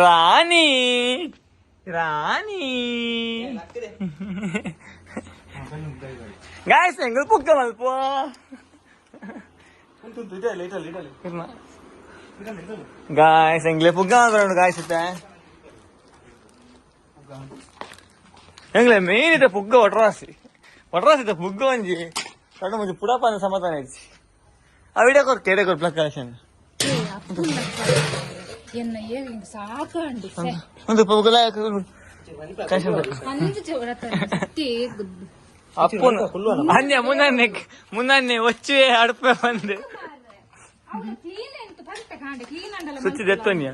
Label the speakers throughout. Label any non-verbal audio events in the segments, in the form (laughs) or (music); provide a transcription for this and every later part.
Speaker 1: ರಾಣಿ ರಾಣಿ guys ಎಂಗಳು ಪುಕ್ಕ ಮಲ್ಪ guys ಎಂಗ್ಲೆ ಪುಗ್ಗ ಮಾಡ್ಕೊಂಡು guys ಇತ್ತೆ ಎಂಗ್ಲೆ main ಇತ್ತೆ ಪುಗ್ಗ ಒಟ್ರಾಸಿ ಒಟ್ರಾಸಿ ಇತ್ತೆ ಪುಗ್ಗ ಒಂಜಿ ಕಡು ಮುಂಚೆ ಪುಡಪ ಅಂದ ಸಮಾಧಾನ ಐತಿ ಆ ವಿಡಿಯೋ ಕೊರ್ ಕೆಡೆ ಕೊರ್ ಪ್ಲಕ್ ಕಲೆಕ್ಷನ್
Speaker 2: ಎನ್ನ ಏವಿ ಸಾಕಂಡಿ
Speaker 1: ಒಂದು ಪುಗ್ಗಲ ಕಲೆಕ್ಷನ್
Speaker 2: ಅಂದು ಚೌಡತ್ತೆ
Speaker 1: ಅಪ್ಪನ ಅನ್ಯ ಮುನ್ನನ್ನೆ ಮುನ್ನನ್ನೆ ಒಚ್ಚಿ ಅಡುಪೆ ಬಂದು
Speaker 2: ಕ್ಲೀನ್ ಎಂತ ಪಂತ ಕಾಂಡೆ ಕ್ಲೀನ್ ಅಂಡಲ
Speaker 1: ಸುತ್ತಿ ದೆತ್ತನ್ಯ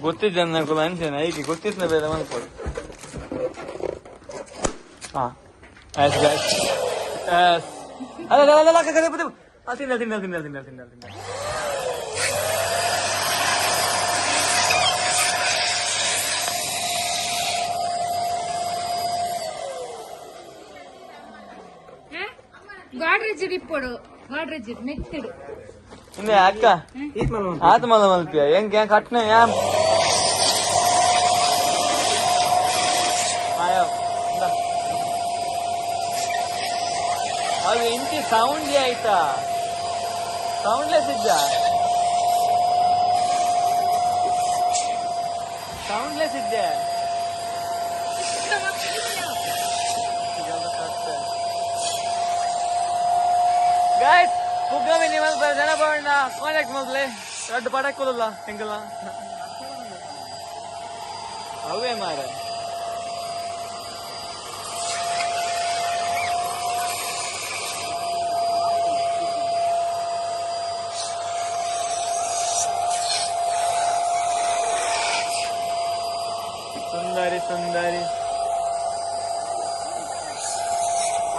Speaker 1: ಗೊತ್ತಿದ್ದ ನನಗೆ ಅನ್ಸೇನೆ ಐಕೆ ಗೊತ್ತಿದ್ದ ಬೇರೆ ಮನ್ಕೊಡು ಹಾ ಆಯ್ತು ಎಸ್ ಅಲ್ಲ ಅಲ್ಲ ಅಲ್ಲ ಅಲ್ಲ ಕಡೆ ಬಿಟ್ಟು ತಿನ್ನ ತಿನ್ನ ತಿನ್ನ ತಿನ್ನ ತಿನ್ನ ತಿನ್ನ
Speaker 2: ಗಾಡ್ರೇಜ್ ಇಪ್ಪಡು ಗಾಡ್ರೇಜ್ ನೆತ್ತಿಡು
Speaker 1: ಅಕ್ಕ ಆತ ಮಲ ಮಲ್ಪಿಯ ಹೆಂಗ್ ಹೆಂಗ್ ಕಟ್ನ ಯಾಮ್ ಆಯೋ ಇಂದ. ಅದು ಇಂತಿ ಸೌಂಡ್ ಆಯ್ತಾ? ಸೌಂಡ್ಲೆಸ್ ಇದ್ದ ಸೌಂಡ್ಲೆಸ್ ಇದ್ದೆ ಗಾಯ್ಸ್ ಪುಗ್ಗಮಿ ನಿಮ್ಮಲ್ಲಿ ಜನ ಬರೋಣ ಕಾಂಟ್ಯಾಕ್ಟ್ ಮೊದಲೇ? ದೊಡ್ಡ ಪಡಕ್ ಕೊಡಲ್ಲ ಹೆಂಗಲ್ಲ? ಅವೇ ಮಾರ. சுந்தரி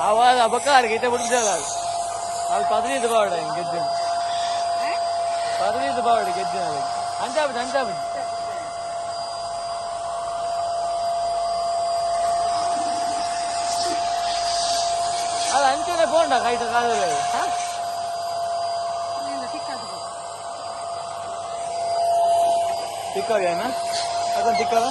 Speaker 1: ஆவாது அப்பக்கா இருக்கிட்ட பிடிச்சாது அது பதினீது பாவாடா கெஜ்ஜு பதினீது பாவாடு கெஜ்ஜு நாளைக்கு அஞ்சாபிட்டு அஞ்சாபிட்டு அது அஞ்சனை போண்டா கைட்ட காதல திக்காவியாண்ணா அதான் திக்காவா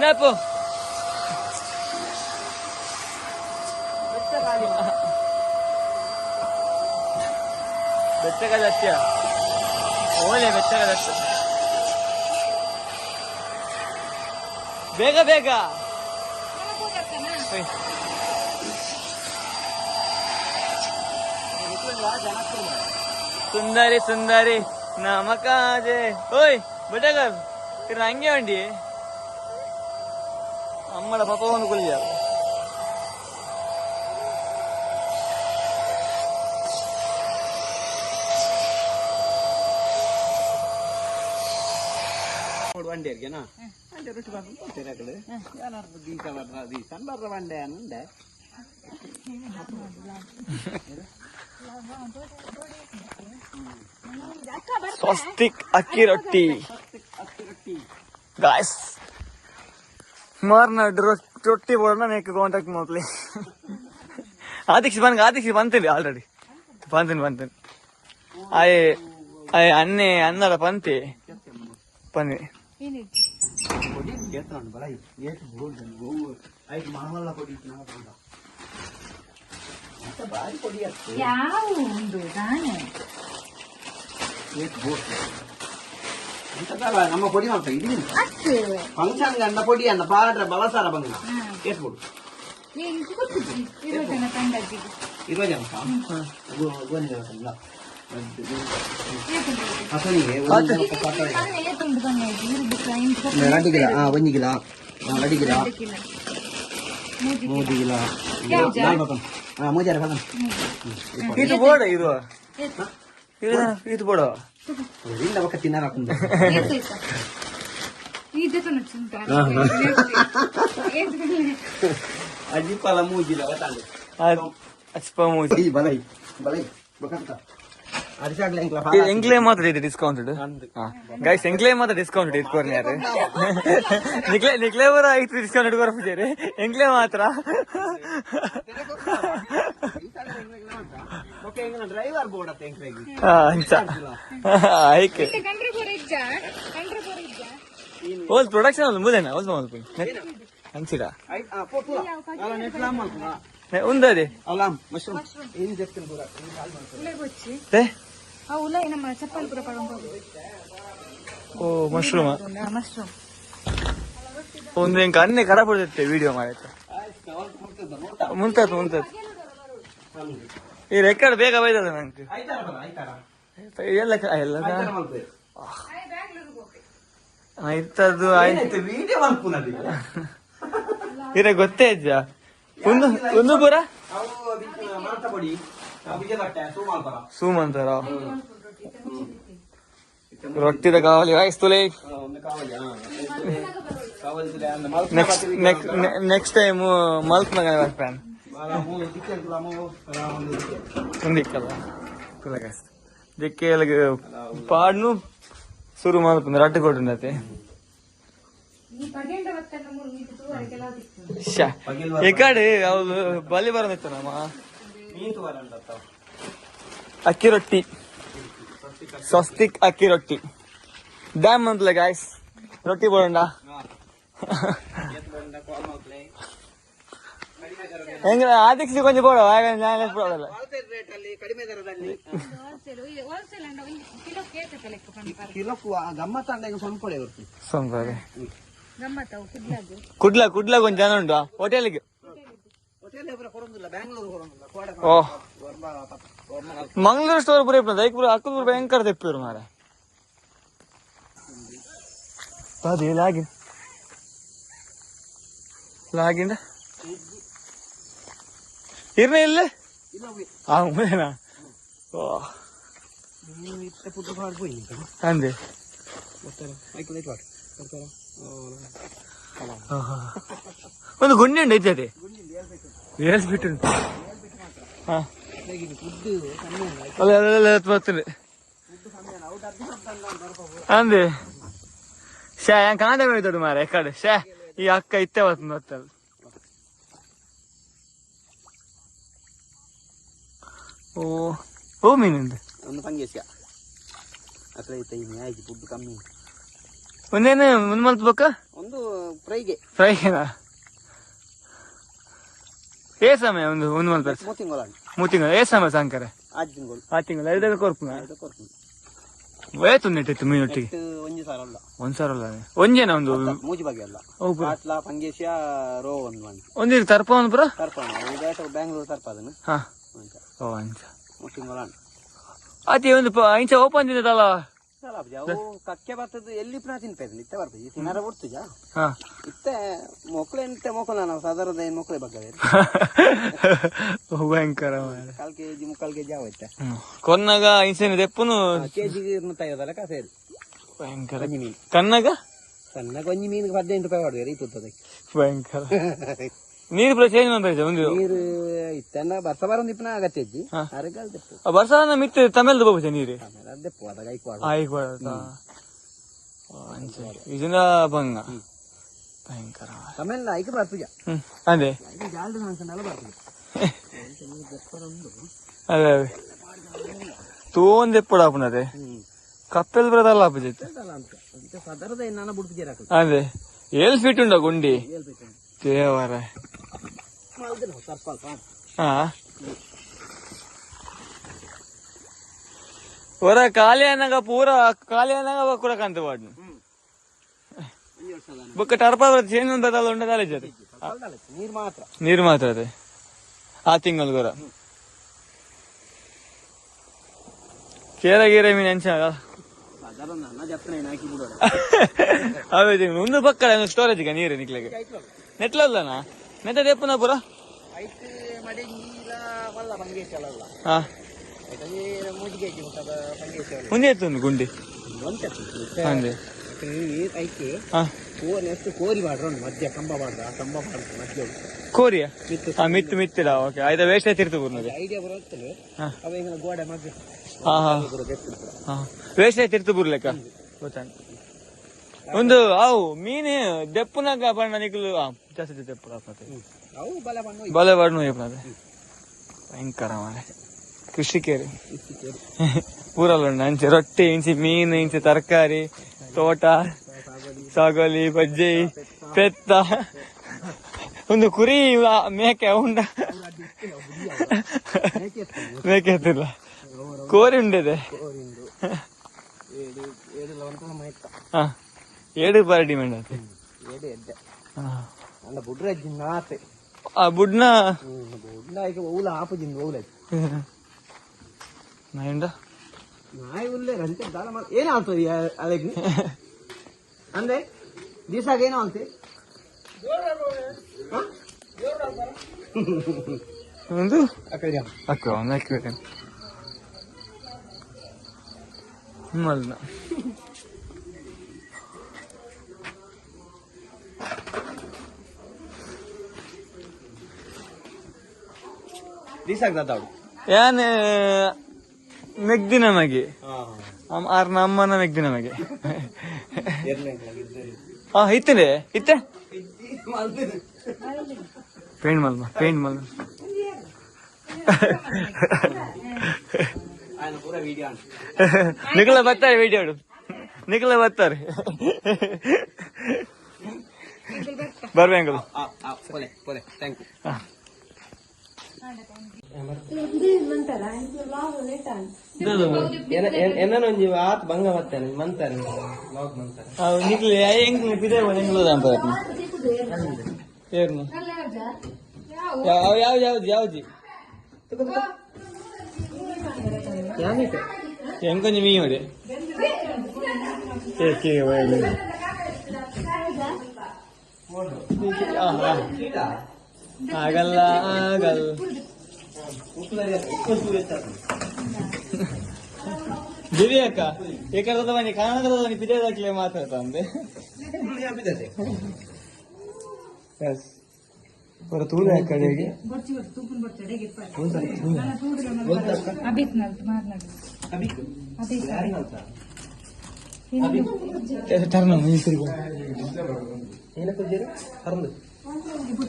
Speaker 1: ಇನ್ನಪ್ಪು ಬೆಚ್ಚಗ ದತ್ಯ ಓಲೆ ಬೆಚ್ಚಗ ದತ್ತ ಬೇಗ ಬೇಗ ಓಯ್. ಸುಂದರಿ ಸುಂದರಿ ನಮಕಾಜೆ ಓಯ್ ಬಟಗರ್ ಇರ ಹಂಗೆ ಉಂಡಿ ಅಮ್ಮಳ ಪಾಪ ಒಂದು ಕುಲ್ಯ
Speaker 3: വണ്ടിയായിരിക്കും അതിന്റെ രുചി പറഞ്ഞു തിരക്കള് ഞാനത് ദീസ പറഞ്ഞ ദീസൻ പറഞ്ഞ വണ്ടിയാണുണ്ട്
Speaker 1: ಸ್ವಸ್ತಿಕ್ ಅಕ್ಕಿ ರೊಟ್ಟಿ ಗಾಯ್ಸ್ ಮಾರ್ನಾಡಿರೋ ರೊಟ್ಟಿ ಬೋರ್ಡ್ನ ನೆಕ್ ಕಾಂಟ್ಯಾಕ್ಟ್ ಮಾಡ್ಲಿ ಆದಿಕ್ಷಿ ಬಂದ್ ಆದಿಕ್ಷಿ ಬಂತೀನಿ ಆಲ್ರೆಡಿ ಬಂತೀನಿ ಬಂತೀನಿ. ಅಯ್ಯ ಅಯ್ಯ ಅನ್ನೆ ಅನ್ನರ ಪಂತಿ.
Speaker 3: ಪಂದಿ
Speaker 2: ಯಾವ
Speaker 3: ಒಂದು நம்ம
Speaker 2: பொடி
Speaker 3: வாங்க இது ஃபங்க்ஷன் அந்த பொடி அந்த பாராட்டுற பலசார பங்கா.
Speaker 2: கேஸ் போடு. ಇರೋ ಜನಕ ரெண்டு
Speaker 3: கிலோ. ஆ கொஞ்சம்
Speaker 2: கிலோ. ரெண்டு கிலோ. மூணு
Speaker 3: கிலோ. இது போடு. இது இது వెళ్ళింది ఒక తిన్నారు అక్కడ అది పలమూజిలో
Speaker 1: బలై బలై బకంతా ಇದು ಎಂಕ್ಲೇ ಮಾತ್ರ ಇದೆ ಡಿಸ್ಕೌಂಟೆಡ್ ಗೈಸ್ ಎಂಕ್ಲೇ ಮಾತ್ರ ಡಿಸ್ಕೌಂಟೆಡ್ ಇಟ್ಕೊರ್ನಿ ಯಾರು ನಿಕ್ಲೆ ನಿಕ್ಲೆ ಬರ ಐದು ಡಿಸ್ಕೌಂಟ್ ಎಂಕ್ಲೇ ಮಾತ್ರ?
Speaker 3: ಡ್ರೈವರ್ ಬೋರ್ಡ್
Speaker 1: ಆಯ್ಕೆ. ಪ್ರೊಡಕ್ಷನ್ ಮುದೇನ? ಮಲ್ಪಿ
Speaker 3: ಆ ಪೋಪುಲ ಅಲ್ಲ ನೆಟ್ಲ ಮಲ್ಪುನ
Speaker 1: ఉందది
Speaker 3: ಅಲ್ಲ ಮಶ್ರೂಮ್ ಏನ್ ಜೆಪ್ತಿನ ಪೂರ
Speaker 2: ಉಲೆ ಬೊಚ್ಚಿ
Speaker 1: ఏ
Speaker 2: ಆ ಉಲೆ ನಮ್ಮ ಚಪ್ಪಲ್ ಪೂರ ಪಡಂಬೋದು
Speaker 1: ఓ మష్రూమ్
Speaker 2: ಮಶ್ರೂಮ್
Speaker 1: ಒಂದು ಇಂಕ ಅನ್ನೆ ಖರಾಬ್ ಬಿಡ್ತೈತೆ ವಿಡಿಯೋ ಮಾಡೈತೆ ಮುಂತಾತ್ ಮುಂತಾತ್ ಈ ರೆಕಾರ್ಡ್ ಬೇಗ ಬೈದದ ನಂಗೆ
Speaker 3: ಆಯ್ತಾರ ಬಲ ಆಯ್ತಾರ
Speaker 1: ಎಲ್ಲ ಎಲ್ಲ
Speaker 3: ಆಯ್ತಾರ ಮಲ್ಪೆ
Speaker 1: ಇತ್ತದು ಆಯ್ತು
Speaker 3: ಏನಾಯ್ತು ವಿಡಿಯೋ ಮಲ್ಪುನದಿ
Speaker 1: ಇರ ಗೊತ್ತೇ ಇದ್ದ ಒಂದು ಒಂದು ಪೂರ?
Speaker 3: ಅವು ಅದಕ್ಕೆ ಮಾತ ಬಡಿ ಬಿಜೆ ಬಟ್ಟೆ ಸೂ ಮಲ್ಪರ
Speaker 1: ಸೂಮ್ ಅಂತಾರ ರೊಟ್ಟಿದ ಕಾವಲಿ ವಾಯಿಸ್ತುಲೇ
Speaker 3: ಒಂದು ಕಾವಲಿ ಪಾಡ್ನು, ಶುರು
Speaker 1: ನೆಕ್ಸ್ಟ್ ನೆಕ್ಸ್ಟ್ ಟೈಮ್ ಬಲಿ ಬರೋದಿತ್ತು ನಮ್ಮ ಅಕ್ಕಿ ರೊಟ್ಟಿ. ಸ್ವಸ್ತಿಕ್ ಅಕ್ಕಿ ರೊಟ್ಟಿ. ಡ್ಯಾಮ್ ಅಂತಲೇ ಗಾಯ್ಸ್ ರೊಟ್ಟಿ ಬರೋಣ ಹೆಂಗ ಆದಿಕ್ಸಿ ಕೊಂಚ
Speaker 2: ಬೋಡವ ಆಗ
Speaker 3: ನಾನು ಕಡಿಮೆ ಗಮ್ಮತ್ತ ಸ್ವಲ್ಪ
Speaker 1: ಕುಡ್ಲ ಕುಡ್ಲ ಕೊಂಚ ಜನ ಉಂಟು? ಹೋಟೆಲ್ಗೆ?
Speaker 3: ಹೋಟೆಲ್ ಕೊಡೋದಿಲ್ಲ ಬ್ಯಾಂಗ್ಳೂರ್ ಕೊಡೋದಿಲ್ಲ ಕೋಡ
Speaker 1: ಓ. ಮಂಗಳೂರು ಸ್ಟೋರ್ ಪೂರ ಇಪ್ಪು ದೈಕ್ಪುರ ಅಕ್ಕಪುರ ಭಯಂಕರ ತೆಪ್ಪಿರು ಮಾರ ಅದೇ ಲಾಗಿನ್. ಲಾಗಿಂದ? ಇರ್ನ ಇಲ್ಲ?
Speaker 3: ಇಲ್ಲ ಹೋಗಿ.
Speaker 1: ಆ ಮುದೇನಾ ಓ.
Speaker 3: ನೀವು ಇತ್ತ ಪುಟ್ಟು ಪಾಡ್ போய்
Speaker 1: ಅಂದೆ.
Speaker 3: ಬರ್ತಾರ? ಐಕ್ ಲೈಟ್ ವಾಟ್ ಬರ್ತಾರ?
Speaker 1: ಒಂದು ಗುಂಡಿ ಉಂಟು ಐತೆ ಏಳ್ಸ್ಬಿಟ್ಟು ಹಾ.
Speaker 3: ಅಲ್ಲ
Speaker 1: ಅಲ್ಲ ಅಲ್ಲ ಬರ್ತೀನಿ. ಅಂದೆ. ಶಾ ಯಾನ್ ಕಾಂದ ಬೆಳಿತೋಡು ಮಾರ ಕಡೆ. ಶಾ ಈ ಅಕ್ಕ ಇತ್ತೆ ಬರ್ತದೆ ಬರ್ತಲ್ಲ ಓ ಓ ಮೀನಿಂದ?
Speaker 3: ಒಂದು ಪಂಗೇಶ ಇತ್ತ ಐತೆ ಇನ್ನು ಆಯ್ತು ಫುಡ್ ಕಮ್ಮಿ.
Speaker 1: ಒಂದೇನು ಮುಂದ್ ಮಲ್ತ್ಬೇಕ
Speaker 3: ಒಂದು ಫ್ರೈಗೆ
Speaker 1: ಫ್ರೈನಾ ಏ ಸಮಯ ಒಂದು ಒಂದು ಮಲ್ತ
Speaker 3: ಮೂರು ತಿಂಗಳು
Speaker 1: ಮೂರು ತಿಂಗಳು. ಏ ಸಮಯ ಸಾಂಕರ
Speaker 3: ಆರು ತಿಂಗಳು.
Speaker 1: ಆರು ತಿಂಗಳು. ಐದಾಗ ಕೊರ್ಪುನ? ಏತು ನೆಟ್ಟಿತ್ತು ಮೀನೊಟ್ಟಿಗೆ.
Speaker 3: ಒಂಜಿ ಸಾವಿರ ಅಲ್ಲ.
Speaker 1: ಒಂದ್ ಸಾವಿರ ಅಲ್ಲ ಒಂಜೇನ ಒಂದು?
Speaker 3: ಮೂಜಿ ಬಗ್ಗೆ ಅಲ್ಲ. ಕಾಟ್ಲ ಪಂಗೇಶ ರೋ ಒಂದು ಒಂದು.
Speaker 1: ಒಂದಿರು ತರ್ಪ ಒಂದು ಪುರ?
Speaker 3: ತರ್ಪ ಬ್ಯಾಂಗ್ಳೂರು ಬ್ಯಾಂಗ್ಳೂರ್ ಅದನ್ನು.
Speaker 1: ಹಾ. ಓ ಅಂಚ
Speaker 3: ಮೂರು ತಿಂಗಳು
Speaker 1: ಅದೇ ಒಂದು ಇಂಚ ಓಪನ್
Speaker 3: ಅವು ಕಕ್ಕೆ ಬರ್ತದೆ ಎಲ್ಲಿ ತಿನ್ಪೇದು ಇತ್ತೆ ಬರ್ತದೆ ತಿನ್ನಾರ ಬಿಡ್ತುಜ
Speaker 1: ಹಾ.
Speaker 3: ಇತ್ತೆ ಮೊಕ್ಳೆ ಎಂತೆ ಮೊಕ್ಕಲ ನಾವು ಸಾಧಾರಣದ ಏನು ಮೊಕ್ಕಳೆ ಬಗ್ಗೆ
Speaker 1: ಓ, ಭಯಂಕರ.
Speaker 3: ಕಾಲ್ ಕೆಜಿ ಮುಕ್ಕಾಲ್ ಕೆಜಿ ಆವೈತೆ
Speaker 1: ಹ್ಮ್. ಕೊನ್ನಾಗ ಇಂಚಿನ ತೆಪ್ಪುನು
Speaker 3: ಕೆಜಿಗೆ ಇರ್ನತ್ತೈದಲ್ಲ ಕಾಸೇರಿ
Speaker 1: ಭಯಂಕರ.
Speaker 3: ಮೀನು.
Speaker 1: ಕನ್ನಗ?
Speaker 3: ಸಣ್ಣ ಕೊಂಜಿ ಮೀನಿಗೆ ಹದಿನೆಂಟು ರೂಪಾಯಿ ಹೊಡೆದ ರೀತಿ
Speaker 1: ಭಯಂಕರ. (laughs) ನೀರು ಕೂಡ ಚೇಂಜ್ ಮಾಡ್ತಾ ಒಂದು?
Speaker 3: ನೀರು ಬರ್ಸ ಬರೋ ದಿಪ್ಪನ ಅಗತ್ಯ ಇಜ್ಜಿ
Speaker 1: ಹಾ.
Speaker 3: ಅರೆಗಾಲ್ ದೆಪ್ಪು.
Speaker 1: ಆ ವರ್ಷ ಮಿತ್ತು ತಮೇಲೆ ಬೋಗುತ್ತೆ ನೀರು?
Speaker 3: ದೆಪ್ಪು ಅದಾಗ ಐಕ್ವಾಡ
Speaker 1: ಇದನ್ನ ಭಂಗ. ಭಯಂಕರ.
Speaker 3: ಐಕ್
Speaker 1: ಅದೇ.
Speaker 3: ಜಾಲ್ದು ಅನ್ಕೊಂಡಲ್ಲ
Speaker 1: ಅದೇ ಕಪ್ಪೆಲ್ ಬರದಲ್ಲ
Speaker 3: ಬಿಡ್ತಿದ್ದೀರ
Speaker 1: ಅದೇ. ಏಳ್ ಫೀಟ್ ಉಂಡ ಗುಂಡಿ?
Speaker 3: ಏಳು ಫೀಟ್
Speaker 1: ಹಾ. ಹೊರ ಖಾಲಿ ಅನ್ನಂಗ ಪೂರ ಖಾಲಿ ಅನ್ನಂಗ ಕೂಡ
Speaker 3: ಹ್ಮ್ ವರ್ಷದ
Speaker 1: ಬೊಕ್ಕ ಟರ್ಪ ಚೇಂಜ್ ಒಂದಲ್ಲ ಉಂಡದಲ್ಲ ಜೊತೆ
Speaker 3: ನೀರ್ ನೀರು ಮಾತ್ರ
Speaker 1: ನೀರು ಮಾತ್ರ ಅದೇ. ಆ ತಿಂಗಳು ಕೂಡ ಕೇರ ಗೀರ ಮೀನ್ ಎಂಚ ಅದೇ ಒಂದು ಪಕ್ಕ ಸ್ಟೋರೇಜ್ ನೀರು ನಿಕ್ಲೆಗೆ
Speaker 3: ಐಟಲ್ಲಿ ಮೂಜಿಗೆ ಮುಟ್ಟದ ಪಂಗೇಶ
Speaker 1: ಮುಂದೆ ಎತ್ತು ಗುಂಡಿ. ಹಂಗೆ.
Speaker 3: ಕೋರಿ ಎಷ್ಟು ಕೋರಿ ಮಾಡ್ರ ಮಧ್ಯ ಕಂಬ ಮಾಡ್ರ ಆ ಕಂಬ ಮಧ್ಯ.
Speaker 1: ಕೋರಿಯ?
Speaker 3: ಮಿತ್ತು
Speaker 1: ಹಾ ಮಿತ್ತು ಮಿತ್ತಿಡ ಓಕೆ. ಆಯ್ತಾ ವೇಸ್ಟ್ ಆಯ್ತಿರ್ತು ಪೂರ್ಣಗೆ
Speaker 3: ಐಡಿಯಾ ಬರುತ್ತಲ್ಲ. ಅವ ಗೋಡೆ ಮಧ್ಯ
Speaker 1: ಹಾ ಹಾ. ಹಾ. ವೇಸ್ಟ್ ಆಯ್ತಿರ್ತು ಬುರ್ಲೆಕ್ಕ ಗೊತ್ತಾಗ ಒಂದು ಅವು ಮೀನು ದೆಪ್ಪನಾಗ ಬಣ್ಣ ನಿಕ್ಲು
Speaker 3: ಬಲ ಬಂದು
Speaker 1: ಬಲೆ ಬಣ್ಣ ಏಪನದ ಭಯಂಕರ ಮಾರೆ. ಕೃಷಿಕೇರಿ. ರೊಟ್ಟಿ ಇಂಚಿ ಮೀನು ಇಂಚಿ ತರಕಾರಿ ತೋಟ ಸಾಗೋಲಿ ಬಜ್ಜಿ ಪೆತ್ತ. ಒಂದು ಕುರಿ ಮೇಕೆ ಉಂಡ. ಮೇಕೆ ಎತ್ತಿಲ್ಲ. ಕೋರಿ ಉಂಡಿದೆ.
Speaker 3: ಏಡು
Speaker 1: ಹಾ. ಬಾರಿ ಡಿಮ್ಯಾಂಡ್ ಆಯ್ತು.
Speaker 3: ಏಡು ಎಡ್ಡೆ
Speaker 1: ಹಾ.
Speaker 3: ಅಂದ ಬುಡ್ರಜ್ಜಿ ನಾತೆ
Speaker 1: ಆ ಬುಡ್ನ
Speaker 3: ಬುಡ್ಲ ಈಗ ಊಲ ಆಪಜಿಂದ ಊಲ
Speaker 1: ನಾಯಿಂದ
Speaker 3: ನಾಯಿ ಉಲ್ಲೆ ರಂತೆ ದಾನ ಮಾಡಿ ಏನಾಗ್ತದೆ ಅಲ್ಲಿಗೆ ಅಂದ್ರೆ ದಿವಸಾಗ ಏನೋ ಅಂತೆ
Speaker 1: ಒಂದು
Speaker 3: ಆ ಕಡೆ
Speaker 1: ಅಕ್ಕ ಒಂದು ಹಾಕ್ಬೇಕಂತ ಮಲ್ನ ಯಾನೆ ಮೆಗ್ದಿ ನಮಗೆ ಆರ್ ನಮ್ಮನ ಮೆಗ್ದಿ ನಮಗೆ ಹಾ ಇತ್ತೇನೆ ಇತ್ತೆ ಪೇಂಟ್ ಮಲ್ಮ ಪೇಂಟ್ ಮಲ್ಮ. ನಿಖಲ ಬರ್ತಾರೆ ವಿಡಿಯೋ ನಿಖಲ ಬರ್ತಾರೆ.
Speaker 3: ಬರ್ಬೇಕು ಥ್ಯಾಂಕ್ ಯು ಎನ್ನೊಂಜಿ ಆತ್ ಭಂಗ ಬರ್ತಾನೆ ಮಂತಾನೆ ಲಾಗ್ ಮಂತಾನೆ
Speaker 1: ಅವು ನಿಗ್ಲಿ ಹೆಂಗ್ ಪಿದೆ ಹೆಂಗ್ಲೂದ ಅಂತ ಏನು ಯಾವ ಯಾವ ಯಾವ್ದು ಯಾವ್ದು ಯಾನಿಟ ಹೆಂಗೊಂಜಿ ಮೀ ಹೊಡೆ ಕೇಕೆ ಒಳ್ಳೆ ಹಾಂ ಹಾಂ ಆಗಲ್ಲ ಆಗಲ್ಲ. ದಿವಿ ಅಕ್ಕ ಏಕರದ ಬನ್ನಿ ಕನ್ನಡದ ಬನ್ನಿ ಪಿದೇದಾಕ್ಲೆ ಮಾತಾಡ್ತಾ ಅಂದೆ ಎಸ್ ಬರ ಆ ಕಡೆಗೆ
Speaker 2: ಅಭಿತ್ ನಲ್ತು ಮಾರ್ನಾಡು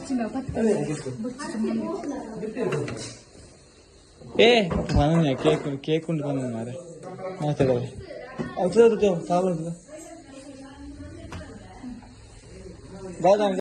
Speaker 1: ಟರ್ನ್ ಮೈಸೂರಿಗೆ
Speaker 3: ಏನಕ್ಕೆ ಹರಂದು
Speaker 1: ಏ ಮನೆ ಕೇಕ್ ಕೇಕ್ ಉಂಟು ಬಂದ ಮಾರೆ ಮಾತಾಡೋದು ಅದು ಸಾಲ ಬಾದಾಮಿ